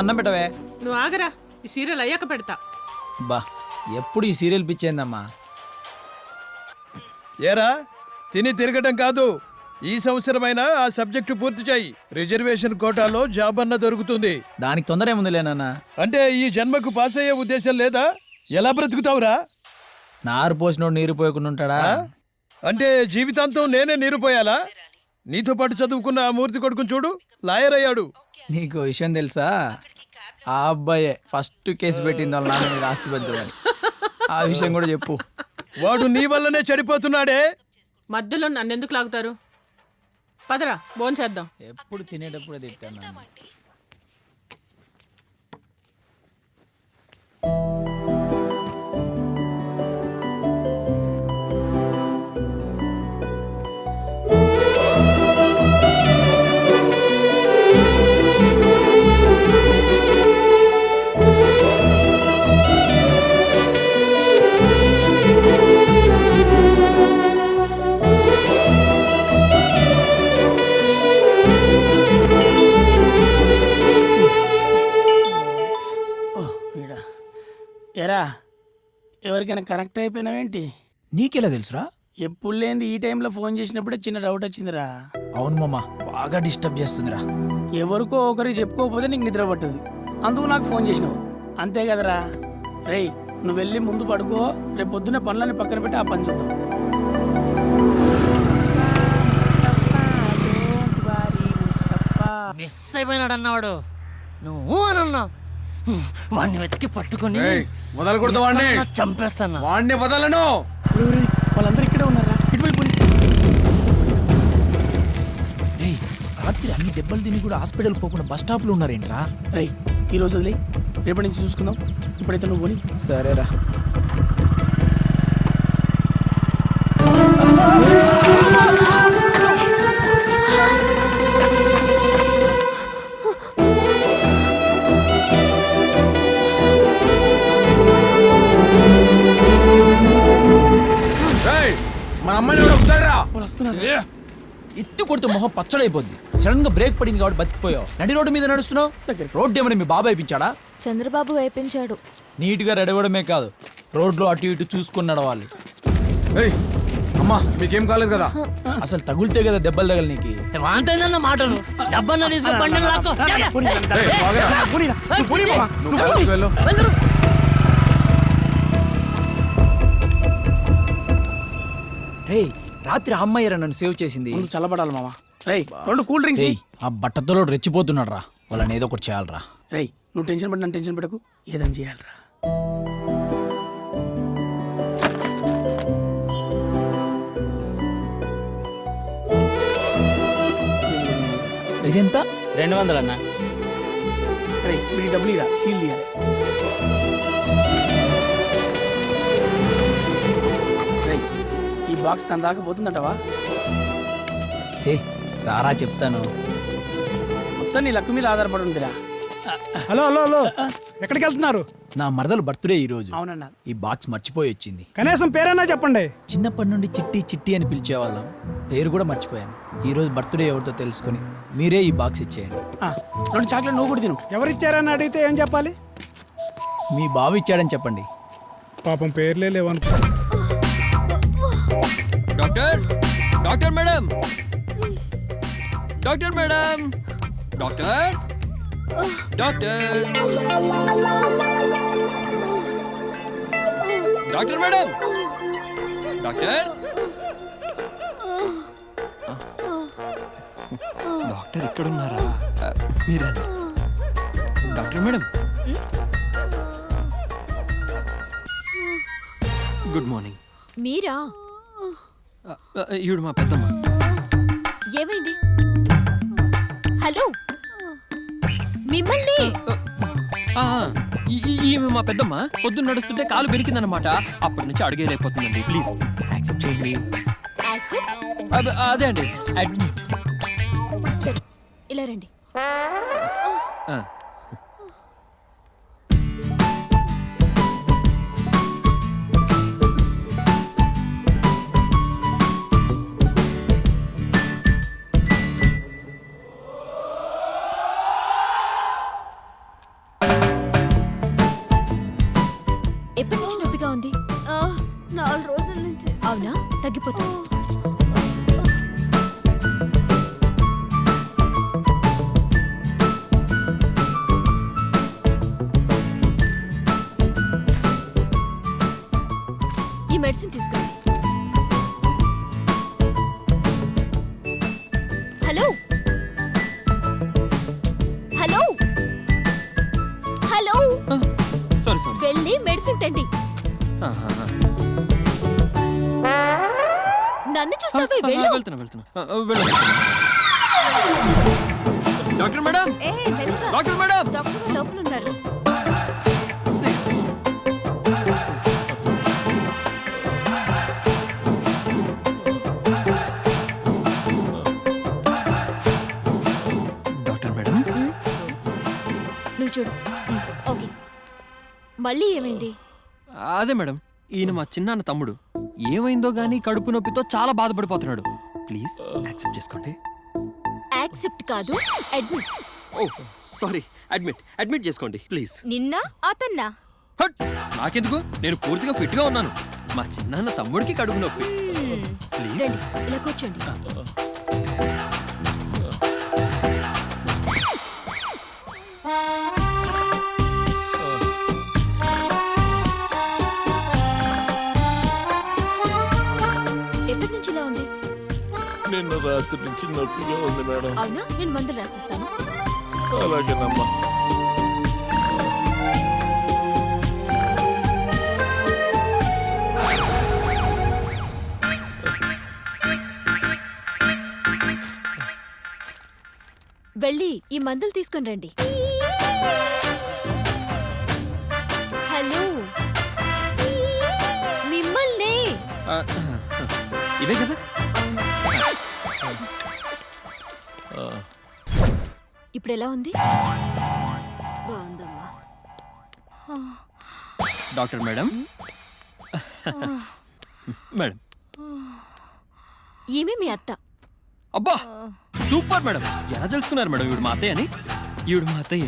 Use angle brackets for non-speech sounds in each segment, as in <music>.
అన్నం పెట్టవే. నువ్వు ఆగరా ఈ సీరియల్ అయ్యాక పెడతా. బా ఎప్పుడు ఈ సీరియల్ పిచ్చేందమ్మా. ఏరా తిని తిరగటం కాదు ఈ సంవత్సరమైనా ఆ సబ్జెక్టు పూర్తి చేయి. రిజర్వేషన్ కోటాలో జాబ్ అన్న దొరుకుతుంది. దానికి తొందర ఏముందిలేనన్న అంటే ఈ జన్మకు పాస్ అయ్యే ఉద్దేశం లేదా? ఎలా బ్రతుకుతావురా? నారు పోసినోడు నీరు పోయకుండా ఉంటాడా? అంటే జీవితాంతం నేనే నీరుపోయాలా నీతో పాటు చదువుకున్న ఆ మూర్తి కొడుకుని చూడు లాయర్ అయ్యాడు. నీకు విషయం తెలుసా? ఆ అబ్బాయే ఫస్ట్ కేసు పెట్టింది వాళ్ళ నాన్న మీద ఆస్తి పంచమని ఆ విషయం కూడా చెప్పు. వాడు నీ వల్లనే చెడిపోతున్నాడే మధ్యలో నన్ను ఎందుకు లాగుతారు? పదరా భోంచేద్దాం. చేద్దాం ఎప్పుడు తినేటప్పుడే తిట్టాను ఎవరికైనా కనెక్ట్ అయిపోయినావేంటి నీకెలా తెలుసురా? ఎప్పుడు లేని ఈ టైంలో ఫోన్ చేసినప్పుడే చిన్న డౌట్ వచ్చిందిరా. అవును మామ బాగా డిస్టర్బ్ చేస్తుందిరా. ఎవరికో ఒకరికి చెప్పుకోకపోతే నీకు నిద్ర పట్టదు. అందుకు నాకు ఫోన్ చేసినావు. అంతే కదరా. రేయ్ నువ్వు వెళ్ళి ముందు పడుకో రేపు పొద్దున్న పనులని పక్కన పెట్టి ఆ పని చూద్దాం. మిస్ అయిపోయినాడు అన్నవాడు. నువ్వు అని అన్నా వాడిని వెతికి పట్టుకొని మొదలు కొడతా వాడిని చంపేస్తాను? వాడిని వదలను. వాళ్ళందరూ ఇక్కడే ఉన్నారా? ఇటువైపు పోనీ. రేయ్ రాత్రి అన్ని దెబ్బలు తిని కూడా హాస్పిటల్ పోకుండా బస్ స్టాప్లో ఉన్నారేంట్రా? రేయ్ ఈ రోజు వదిలే. రేపటి నుంచి చూసుకుందాం. ఇప్పుడైతే నువ్వు పోనీ. సరేరా. మన అమ్మాయిని కూడా వద్దారా వాళ్ళు వస్తున్నారు ఎత్తి కొడితే మొహం పచ్చడైపోద్ది. సడన్గా బ్రేక్ పడింది కాబట్టి బతికిపోయావు. నడి రోడ్డు మీద నడుస్తున్నావు? రోడ్డు ఏమైనా మీ బాబాయ్ ఇప్పించాడా చంద్రబాబు వేయించాడు. నీట్గా రెడవడమే కాదు రోడ్లు అటు ఇటు చూసుకుని నడవాలి అమ్మా మీకేం కాలేదు కదా? అసలు తగులితే కదా దెబ్బలు తగలి నీకు మాటలు డబ్బన్న తీసుకుని రే రాత్రి ఆ అమ్మాయి నన్ను సేవ్ చేసింది? ముందు చల్లబడాలి మామ. రేయ్ రెండు కూల్ డ్రింక్స్ ఏయ్ ఆ బట్టతలో రెచ్చిపోతున్నాడు రా వాళ్ళని ఏదో ఒకటి చేయాలరా. రేయ్ నువ్వు టెన్షన్ పడి నన్ను టెన్షన్ పెట్టకు ఏదని చేయాలరా. ఇదెంత? రెండు వందలు అన్న. రేయ్ డబ్బులు ఇరా సీల్ తీయాలి. బాక్స్ తన దాకా పోతుందటవా? ఏ రారా చెప్తాను. మొత్తం నీ లక్ మీద ఆధారపడి ఉందిరా. Hello hello hello. ఎక్కడికి వెళ్తున్నారు నా మరదలు బర్త్డే ఈరోజు. అవునన్నా. ఈ బాక్స్ మర్చిపోయి వచ్చింది. కనీసం పేరైనా చెప్పండి. చిన్నప్పటి నుండి చిట్టి చిట్టి అని పిలిచేవాళ్ళం. పేరు కూడా మర్చిపోయాను. ఈ రోజు బర్త్డే ఎవరితో తెలుసుకొని మీరే ఈ బాక్స్ ఇచ్చేయండి. రెండు చాక్లెట్ నువ్వు కూడా తిను. ఎవరిచ్చారని అడిగితే ఏం చెప్పాలి? మీ బావ ఇచ్చాడని చెప్పండి. పాపం పేర్లే లేవనుకో. Doctor? Doctor madam? Doctor madam? Doctor? Doctor? Doctor madam? Doctor? Doctor ఇక్కడ ఉన్నారా మీరండి. Doctor madam. గుడ్ మార్నింగ్ మీరా? ఈవిడ మా పెద్దమ్మ. ఏమైంది? హలో? మిమ్మల్ని? ఈమె మా పెద్దమ్మ పొద్దున్న నడుస్తుంటే కాలు బెరికిందనమాట అప్పటి నుంచి అడిగేలేకపోతుందండి. ప్లీజ్ యాక్సెప్ట్ చేయండి. అద- అండి. ఇలా రండి. ఎప్పటి నుంచి నొప్పిగా ఉంది. నాలుగు రోజుల నుంచి. అవునా? తగ్గిపోతుంది. ఈ మెడిసిన్ తీసుకోండి. Hello hello? మెడిసిన్ తెండి. నన్ను చూస్తావే వెళ్ళు. వెళ్తున్నా వెళ్తున్నా. వెళ్ళొస్తా. Doctor madam doctor madam. Doctor లోపల ఉన్నారు మళ్ళీ ఏమైంది? అదే మేడం ఈయన మా చిన్నాన్న తమ్ముడు. ఏమైందో గానీ కడుపు నొప్పితో చాలా బాధపడిపోతున్నాడు. ప్లీజ్ యాక్సెప్ట్ చేసుకోండి. యాక్సెప్ట్ కాదు admit. Oh sorry admit admit చేసుకోండి ప్లీజ్. నిన్న అతన్నా? హట్! నాకెందుకు? నేను పూర్తిగా ఫిట్గా ఉన్నాను. మా చిన్నాన్న తమ్ముడికి కడుపు నొప్పి. ప్లీజ్. ఇలా కూర్చోండి. ఎప్పటి నుంచి ఇలా ఉంది? నిన్న రాత్రి నుంచి నొప్పిగా ఉంది మేడం. అవునా? నేను మందులు రాసిస్తాను. అలాగేనమ్మా. వెళ్ళి ఈ మందులు తీసుకొని రండి. ఇవే కదా? ఇప్పుడు ఎలా ఉంది? బాగుందమ్మా. Doctor madam? మేడం. ఈమె మీ అత్త. అబ్బా! Super madam. ఎలా తెలుసుకున్నారు మేడం ఈవిడ మా అత్తయ్య అని? ఈవిడ మా అత్తయ్య.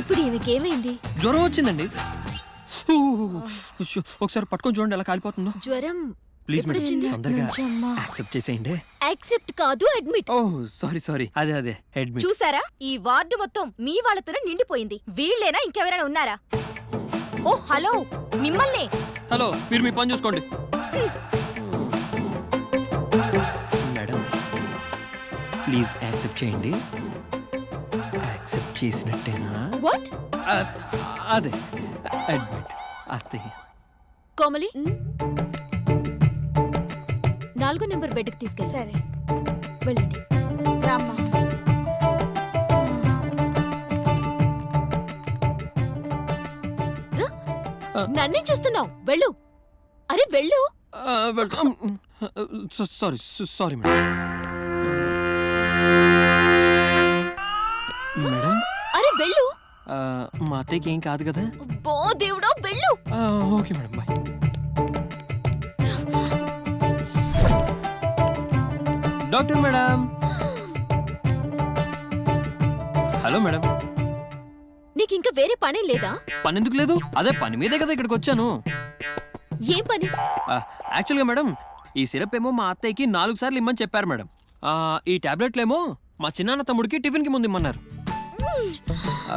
ఇప్పుడు ఈమెకి ఏమైంది? జ్వరం వచ్చిందండి. ఒకసారి పట్టుకొని చూడండి ఎలా కాలిపోతుందో. జ్వరం ప్లీజ్ మేడం వచ్చింది? తొందరగా నుంచమ్మా. యాక్సెప్ట్ చేసేయండి. యాక్సెప్ట్ కాదు అడ్మిట్. Oh sorry sorry. అదే అదే అడ్మిట్. చూసారా? ఈ వార్డు మొత్తం మీ వాళ్ళతోనే నిండిపోయింది. వీళ్ళేనా ఇంకెవరైనా ఉన్నారా? ఓ హలో మిమ్మల్ని. హలో మీరు మీ పని చూసుకోండి. మేడం ప్లీజ్ యాక్సెప్ట్ చేయండి. యాక్సెప్ట్ చేసినట్టేనా? వాట్ అదే అడ్మిట్. అత్తయ్య. కోమలి? నాలుగో నెంబర్ బెడ్కి తీసుకెళ్ళి సరే. వెళ్ళండి. రామ్మా. నన్నే చూస్తున్నావు? వెళ్ళు. అరే వెళ్ళు. Sorry sorry madam. మేడం? అరే వెళ్ళు. ఆ, మా అత్తయ్యకి ఏం కాదు కదా? బో దేవుడో వెళ్ళు. ఆ, okay madam. Bye. Doctor madam. Hello madam. నీకు ఇంకా వేరే పనే లేదా? పని ఎందుకు లేదు? అదే పని మీదే కదా ఇక్కడికి వచ్చాను. ఏం పని? యాక్చువల్గా మేడం ఈ సిరప్ ఏమో మా అత్తయ్యకి నాలుగు సార్లు ఇమ్మని చెప్పారు మేడం. ఆ, ఈ టాబ్లెట్లు ఏమో మా చిన్నాన్న తమ్ముడికి టిఫిన్కి ముందు ఇమ్మన్నారు. ఆ,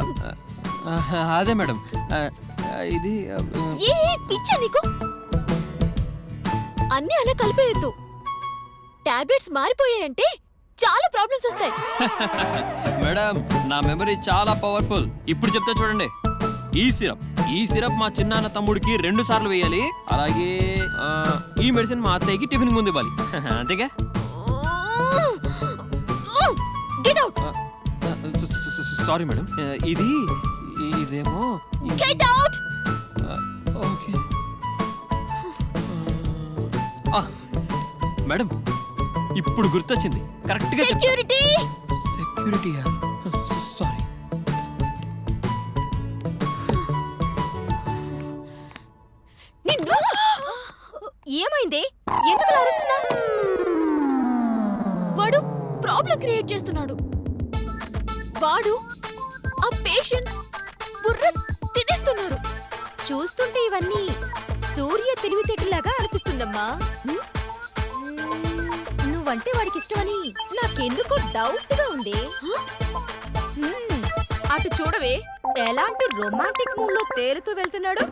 ఆ, అదే మేడం. ఆ, ఆ, ఇది ఆ, ఏ పిచ్చా నీకు? అన్నీ అలా కలిపేయద్దు. టాబ్లెట్స్ మారిపోయాయంటే చాలా ప్రాబ్లమ్స్ వస్తాయి. మేడం నా మెమరీ చాలా పవర్ఫుల్. ఇప్పుడు చెప్తా చూడండి. ఈ సిరప్ ఈ సిరప్ మా చిన్నాన్న తమ్ముడికి రెండు సార్లు వేయాలి. అలాగే ఆ, ఈ మెడిసిన్ మా అత్తయ్యకి టిఫిన్ ముందు ఇవ్వాలి. <laughs> అంతేగా? Get out sorry madam. ఆ, ఇది ఇదేమో గెట్ అవుట్ ఓకే. ఆ, మేడం ఇప్పుడు గుర్తొచ్చింది. కరెక్ట్గా చెప్తా సెక్యూరిటీ సెక్యూరిటీయా సారీ నిన్ను? ఏమైంది? ఎందుకు అరుస్తున్నా? వాడు ప్రాబ్లం క్రియేట్ చేస్తున్నాడు. వాడు ఆ పేషెంట్స్ బుర్ర తినేస్తున్నారు చూస్తుంటే ఇవన్నీ సూర్య తెలివితేటలాగా అనిపిస్తుందమ్మా. నువ్వంటే వాడికి ఇష్టమని నాకెందుకో డౌట్గా ఉంది అటు చూడవే. ఎలాంటి రొమాంటిక్ మూడ్లో తేలుతూ వెళ్తున్నాడు?